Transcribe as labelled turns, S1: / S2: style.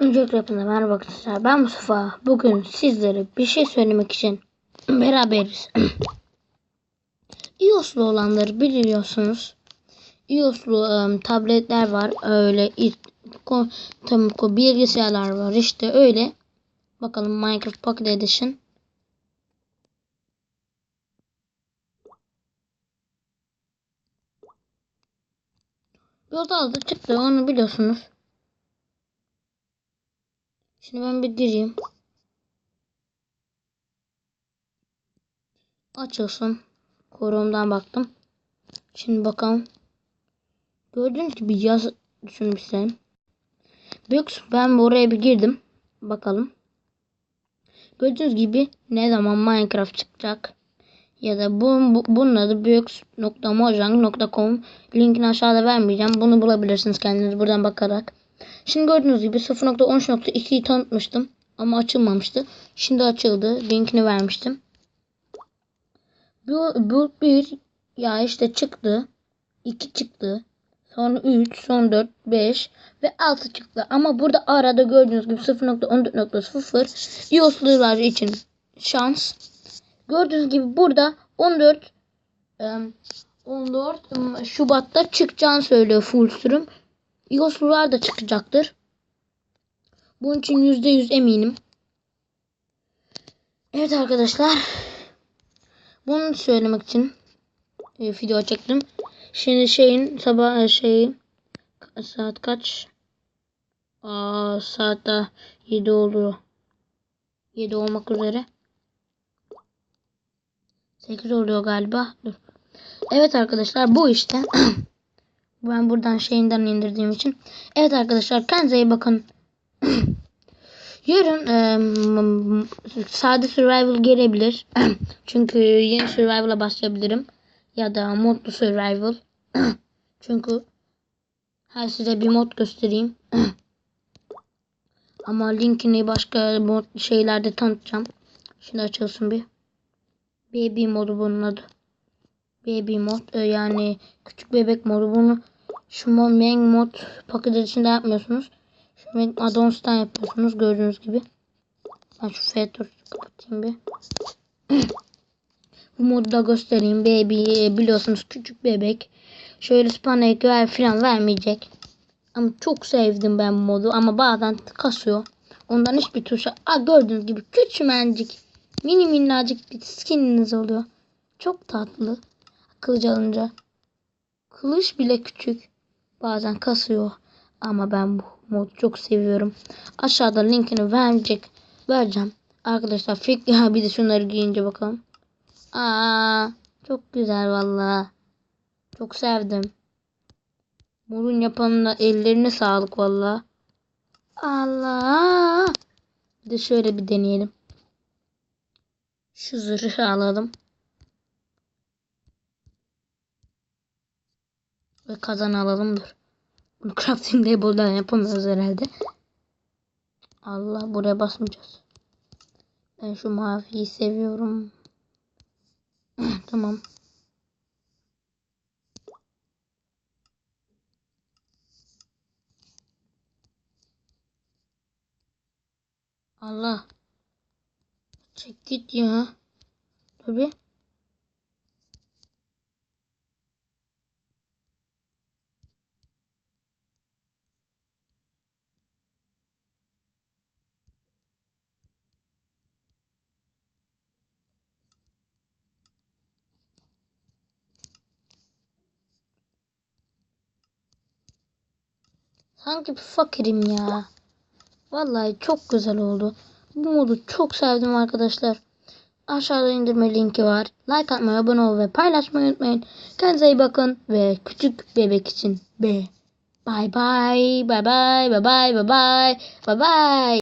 S1: Öncelikle hepinize merhaba arkadaşlar. Ben Mustafa. Bugün sizlere bir şey söylemek için beraberiz. iOS'lu olanları biliyorsunuz. iOS'lu ım, tabletler var. Öyle it, bilgisayarlar var. İşte öyle. Bakalım Minecraft Pocket Edition. Yolda aldı çıktı onu biliyorsunuz. Şimdi ben bir gireyim. Açılsın. Korumdan baktım. Şimdi bakalım. Gördüğünüz gibi yaz düşünmüşsem. Büyük ben oraya bir girdim. Bakalım. Gördüğünüz gibi ne zaman Minecraft çıkacak ya da bu, bu bunun adı büyük.mojang.com linkini aşağıda vermeyeceğim. Bunu bulabilirsiniz kendiniz buradan bakarak. Şimdi gördüğünüz gibi 0.13.2'yi tanıtmıştım. Ama açılmamıştı. Şimdi açıldı. Linkini vermiştim. Bu, bu bir ya işte çıktı. 2 çıktı. Sonra 3, son 4, 5 ve 6 çıktı. Ama burada arada gördüğünüz gibi 0.14.0 iOS'lular için şans. Gördüğünüz gibi burada 14 14 Şubat'ta çıkacağını söylüyor full sürüm. iOS'lular da çıkacaktır. Bunun için %100 eminim. Evet arkadaşlar. Bunu söylemek için e, video çektim. Şimdi şeyin sabah şeyi saat kaç? Aa, saat daha 7 oluyor. 7 olmak üzere. 8 oluyor galiba. Dur. Evet arkadaşlar bu işte. ben buradan şeyinden indirdiğim için. Evet arkadaşlar kendinize iyi bakın. Yarın e, sade survival gelebilir. Çünkü yeni survival'a başlayabilirim. Ya da modlu survival. Çünkü her size bir mod göstereyim. Ama linkini başka mod şeylerde tanıtacağım. Şimdi açılsın bir. Baby modu bunun adı. Baby mod e, yani küçük bebek modu bunu şu main mod paket içinde yapmıyorsunuz. Şu addons'tan yapıyorsunuz gördüğünüz gibi. Ben şu filtre kapatayım bir. Bu modu da göstereyim. Baby e, biliyorsunuz küçük bebek. Şöyle spawn egg ver falan vermeyecek. Ama çok sevdim ben bu modu ama bazen kasıyor. Ondan hiçbir tuşa. Aa, gördüğünüz gibi küçümencik mini minnacık bir skininiz oluyor. Çok tatlı. Kılıç alınca. Kılıç bile küçük. Bazen kasıyor. Ama ben bu modu çok seviyorum. Aşağıda linkini verecek. Vereceğim. Arkadaşlar fik ya bir de şunları giyince bakalım. Aa çok güzel valla. Çok sevdim. Morun yapanına ellerine sağlık valla. Allah. Bir de şöyle bir deneyelim. Şu zırhı alalım. Ve kazan alalım dur. Bunu crafting table'dan yapamıyoruz herhalde. Allah buraya basmayacağız. Ben şu maviyi seviyorum. tamam. Allah. Çek git ya. Tabii. Sanki bir fakirim ya. Vallahi çok güzel oldu. Bu modu çok sevdim arkadaşlar. Aşağıda indirme linki var. Like atmayı, abone ol ve paylaşmayı unutmayın. Kendinize iyi bakın ve küçük bebek için be. Bye bye, bye bye, bye bye, bye bye, bye bye.